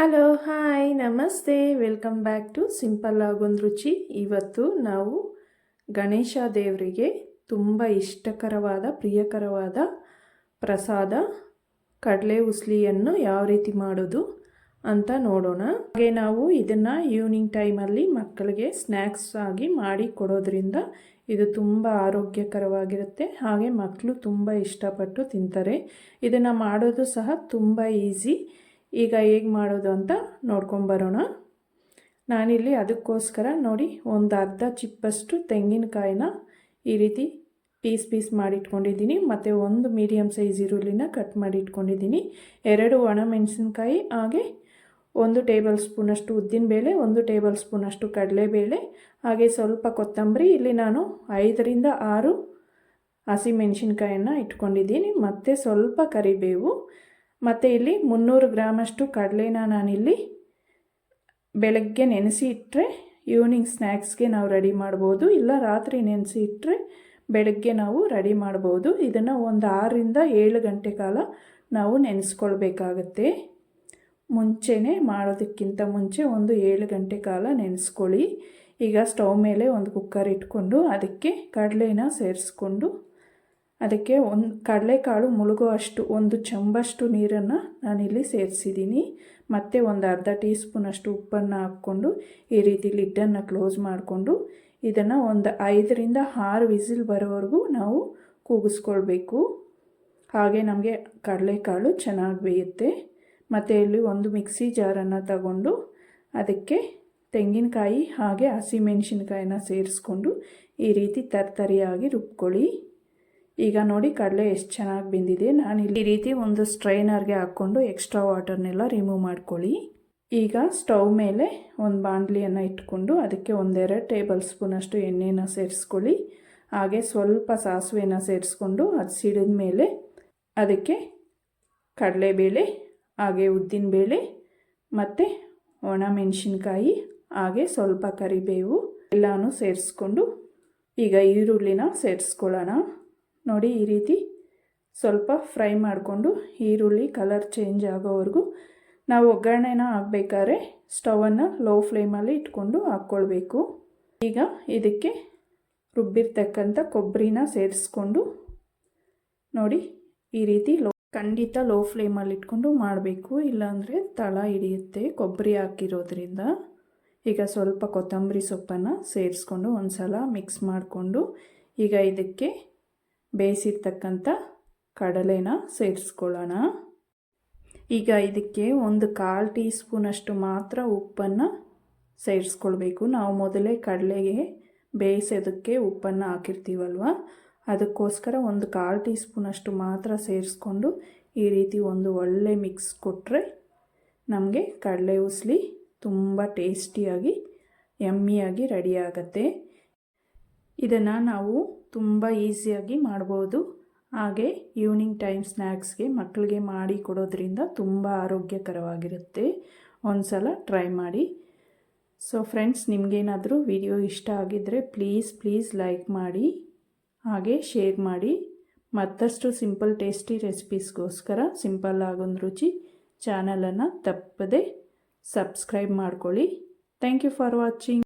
Hello hi ನಮಸ್ತೆ welcome back to simple Agondu Ruchi ಇವತ್ತು ನಾವು ಗಣೇಶ ದೇವರಿಗೆ ತುಂಬ ಇಷ್ಟಕರವಾದ, ಪ್ರಿಯಕರವಾದ ಪ್ರಸಾದ ಕಡಲೆ ಉಸ್ಲಿಯನ್ನು ಯಾವ ರೀತಿ ಮಾಡೋದು ಅಂತ ನೋಡೋಣ. ಹಾಗೆ ನಾವು ಇದನ್ನು ಈವ್ನಿಂಗ್ ಟೈಮಲ್ಲಿ ಮಕ್ಕಳಿಗೆ ಸ್ನ್ಯಾಕ್ಸ್ ಆಗಿ ಮಾಡಿ ಕೊಡೋದ್ರಿಂದ ಇದು ತುಂಬ ಆರೋಗ್ಯಕರವಾಗಿರುತ್ತೆ. ಹಾಗೆ ಮಕ್ಕಳು ತುಂಬ ಇಷ್ಟಪಟ್ಟು ತಿಂತಾರೆ. ಇದನ್ನು ಮಾಡೋದು ಸಹ ತುಂಬ ಈಸಿ ಈಗ ಹೇಗೆ ಮಾಡೋದು ಅಂತ ನೋಡ್ಕೊಂಬರೋಣ ನಾನಿಲ್ಲಿ ಅದಕ್ಕೋಸ್ಕರ ನೋಡಿ ಒಂದು ಅರ್ಧ ಚಿಪ್ಪಷ್ಟು ತೆಂಗಿನಕಾಯಿನ ಈ ರೀತಿ ಪೀಸ್ ಪೀಸ್ ಮಾಡಿಟ್ಕೊಂಡಿದ್ದೀನಿ. ಮತ್ತು ಒಂದು ಮೀಡಿಯಮ್ ಸೈಜ್ ಈರುಳ್ಳಿನ ಕಟ್ ಮಾಡಿ ಇಟ್ಕೊಂಡಿದ್ದೀನಿ ಎರಡು ಒಣಮೆಣಸಿನ್ಕಾಯಿ ಹಾಗೆ ಒಂದು ಟೇಬಲ್ ಸ್ಪೂನಷ್ಟು ಉದ್ದಿನಬೇಳೆ, ಒಂದು ಟೇಬಲ್ ಸ್ಪೂನಷ್ಟು ಕಡಲೆಬೇಳೆ, ಹಾಗೆ ಸ್ವಲ್ಪ ಕೊತ್ತಂಬರಿ. ಇಲ್ಲಿ ನಾನು ಐದರಿಂದ ಆರು ಹಸಿಮೆಣಸಿನ್ಕಾಯನ್ನು ಇಟ್ಕೊಂಡಿದ್ದೀನಿ. ಮತ್ತು ಸ್ವಲ್ಪ ಕರಿಬೇವು ಮತ್ತು ಇಲ್ಲಿ ಮುನ್ನೂರು ಗ್ರಾಮಷ್ಟು ಕಡಲೆನ ನಾನಿಲ್ಲಿ ಬೆಳಗ್ಗೆ ನೆನೆಸಿ ಇಟ್ಟರೆ ಈವ್ನಿಂಗ್ ಸ್ನ್ಯಾಕ್ಸ್ಗೆ ನಾವು ರೆಡಿ ಮಾಡ್ಬೋದು. ಇಲ್ಲ ರಾತ್ರಿ ನೆನೆಸಿ ಇಟ್ಟರೆ ಬೆಳಗ್ಗೆ ನಾವು ರೆಡಿ ಮಾಡ್ಬೋದು. ಇದನ್ನು ಒಂದು ಆರರಿಂದ ಏಳು ಗಂಟೆ ಕಾಲ ನಾವು ನೆನೆಸ್ಕೊಳ್ಬೇಕಾಗತ್ತೆ. ಮುಂಚೆನೇ ಮಾಡೋದಕ್ಕಿಂತ ಮುಂಚೆ ಒಂದು ಏಳು ಗಂಟೆ ಕಾಲ ನೆನೆಸ್ಕೊಳ್ಳಿ. ಈಗ ಸ್ಟವ್ ಮೇಲೆ ಒಂದು ಕುಕ್ಕರ್ ಇಟ್ಕೊಂಡು ಅದಕ್ಕೆ ಕಡಲೆನ ಸೇರಿಸ್ಕೊಂಡು ಅದಕ್ಕೆ ಒಂದು ಕಡಲೆಕಾಳು ಮುಳುಗೋ ಅಷ್ಟು ಒಂದು ಚಂಬಷ್ಟು ನೀರನ್ನು ನಾನಿಲ್ಲಿ ಸೇರಿಸಿದ್ದೀನಿ. ಮತ್ತು ಒಂದು ಅರ್ಧ ಟೀ ಸ್ಪೂನಷ್ಟು ಉಪ್ಪನ್ನು ಹಾಕ್ಕೊಂಡು ಈ ರೀತಿ ಲಿಡ್ಡನ್ನು ಕ್ಲೋಸ್ ಮಾಡಿಕೊಂಡು ಇದನ್ನು ಒಂದು ಐದರಿಂದ ಆರು ವಿಸಿಲ್ ಬರೋವರೆಗೂ ನಾವು ಕೂಗಿಸ್ಕೊಳ್ಬೇಕು. ಹಾಗೆ ನಮಗೆ ಕಡಲೆಕಾಳು ಚೆನ್ನಾಗಿ ಬೇಯುತ್ತೆ. ಮತ್ತು ಇಲ್ಲಿ ಒಂದು ಮಿಕ್ಸಿ ಜಾರನ್ನು ತಗೊಂಡು ಅದಕ್ಕೆ ತೆಂಗಿನಕಾಯಿ ಹಾಗೆ ಹಸಿಮೆಣಸಿನ್ಕಾಯಿನ ಸೇರಿಸ್ಕೊಂಡು ಈ ರೀತಿ ತರ್ತರಿಯಾಗಿ ರುಬ್ಕೊಳ್ಳಿ. ಈಗ ನೋಡಿ ಕಡಲೆ ಎಷ್ಟು ಚೆನ್ನಾಗಿ ಬೆಂದಿದೆ. ನಾನು ಇಲ್ಲಿ ಈ ರೀತಿ ಒಂದು ಸ್ಟ್ರೈನರ್ಗೆ ಹಾಕ್ಕೊಂಡು ಎಕ್ಸ್ಟ್ರಾ ವಾಟರ್ನೆಲ್ಲ ರಿಮೂವ್ ಮಾಡ್ಕೊಳ್ಳಿ. ಈಗ ಸ್ಟವ್ ಮೇಲೆ ಒಂದು ಬಾಣಲಿಯನ್ನು ಇಟ್ಕೊಂಡು ಅದಕ್ಕೆ ಒಂದೆರಡು ಟೇಬಲ್ ಸ್ಪೂನಷ್ಟು ಎಣ್ಣೆನ ಸೇರಿಸ್ಕೊಳ್ಳಿ. ಹಾಗೆ ಸ್ವಲ್ಪ ಸಾಸಿವೆನ ಸೇರಿಸ್ಕೊಂಡು ಅದು ಸಿಡಿದ ಮೇಲೆ ಅದಕ್ಕೆ ಕಡಲೆಬೇಳೆ ಹಾಗೆ ಉದ್ದಿನಬೇಳೆ ಮತ್ತು ಒಣ ಮೆಣಸಿನ್ಕಾಯಿ, ಹಾಗೆ ಸ್ವಲ್ಪ ಕರಿಬೇವು ಎಲ್ಲನೂ ಸೇರಿಸ್ಕೊಂಡು ಈಗ ಈರುಳ್ಳಿನ ಸೇರಿಸ್ಕೊಳ್ಳೋಣ. ನೋಡಿ ಈ ರೀತಿ ಸ್ವಲ್ಪ ಫ್ರೈ ಮಾಡಿಕೊಂಡು ಈರುಳ್ಳಿ ಕಲರ್ ಚೇಂಜ್ ಆಗೋವರೆಗೂ ನಾವು ಒಗ್ಗರಣೆನ ಹಾಕ್ಬೇಕಾದ್ರೆ ಸ್ಟವನ್ನು ಲೋ ಫ್ಲೇಮಲ್ಲಿ ಇಟ್ಕೊಂಡು ಹಾಕ್ಕೊಳ್ಬೇಕು. ಈಗ ಇದಕ್ಕೆ ರುಬ್ಬಿರ್ತಕ್ಕಂಥ ಕೊಬ್ಬರಿನ ಸೇರಿಸ್ಕೊಂಡು ನೋಡಿ ಈ ರೀತಿ ಲೋ ಖಂಡಿತ ಲೋ ಫ್ಲೇಮಲ್ಲಿ ಇಟ್ಕೊಂಡು ಮಾಡಬೇಕು, ಇಲ್ಲಾಂದರೆ ತಳ ಹಿಡಿಯುತ್ತೆ ಕೊಬ್ಬರಿ ಹಾಕಿರೋದ್ರಿಂದ. ಈಗ ಸ್ವಲ್ಪ ಕೊತ್ತಂಬರಿ ಸೊಪ್ಪನ್ನು ಸೇರಿಸ್ಕೊಂಡು ಒಂದು ಸಲ ಮಿಕ್ಸ್ ಮಾಡಿಕೊಂಡು ಈಗ ಇದಕ್ಕೆ ಬೇಯಿಸಿರ್ತಕ್ಕಂಥ ಕಡಲೆನ ಸೇರಿಸ್ಕೊಳ್ಳೋಣ. ಈಗ ಇದಕ್ಕೆ ಒಂದು ಕಾಲು ಟೀ ಸ್ಪೂನಷ್ಟು ಮಾತ್ರ ಉಪ್ಪನ್ನು ಸೇರಿಸ್ಕೊಳ್ಬೇಕು. ನಾವು ಮೊದಲೇ ಕಡಲೆಗೆ ಬೇಯಿಸೋದಕ್ಕೆ ಉಪ್ಪನ್ನು ಹಾಕಿರ್ತೀವಲ್ವ? ಅದಕ್ಕೋಸ್ಕರ ಒಂದು ಕಾಲು ಟೀ ಸ್ಪೂನಷ್ಟು ಮಾತ್ರ ಸೇರಿಸ್ಕೊಂಡು ಈ ರೀತಿ ಒಂದು ಒಳ್ಳೆ ಮಿಕ್ಸ್ ಕೊಟ್ಟರೆ ನಮಗೆ ಕಡಲೆ ಉಸ್ಲಿ ತುಂಬ ಟೇಸ್ಟಿಯಾಗಿ ಎಮ್ಮಿಯಾಗಿ ರೆಡಿ ಆಗುತ್ತೆ. ಇದನ್ನು ನಾವು ತುಂಬ ಈಸಿಯಾಗಿ ಮಾಡ್ಬೋದು. ಹಾಗೆ ಈವ್ನಿಂಗ್ ಟೈಮ್ ಸ್ನ್ಯಾಕ್ಸ್ಗೆ ಮಕ್ಕಳಿಗೆ ಮಾಡಿ ಕೊಡೋದ್ರಿಂದ ತುಂಬ ಆರೋಗ್ಯಕರವಾಗಿರುತ್ತೆ. ಒಂದು ಸಲ ಟ್ರೈ ಮಾಡಿ. ಸೊ ಫ್ರೆಂಡ್ಸ್ ನಿಮಗೇನಾದರೂ ವಿಡಿಯೋ ಇಷ್ಟ ಆಗಿದ್ದರೆ ಪ್ಲೀಸ್ ಪ್ಲೀಸ್ ಲೈಕ್ ಮಾಡಿ. ಹಾಗೆ ಶೇರ್ ಮಾಡಿ. ಮತ್ತಷ್ಟು ಸಿಂಪಲ್ ಟೇಸ್ಟಿ ರೆಸಿಪೀಸ್ಗೋಸ್ಕರ ಸಿಂಪಲ್ ಆಗೊಂದು ರುಚಿ ಚಾನಲನ್ನು ತಪ್ಪದೆ ಸಬ್ಸ್ಕ್ರೈಬ್ ಮಾಡ್ಕೊಳ್ಳಿ. Thank you for watching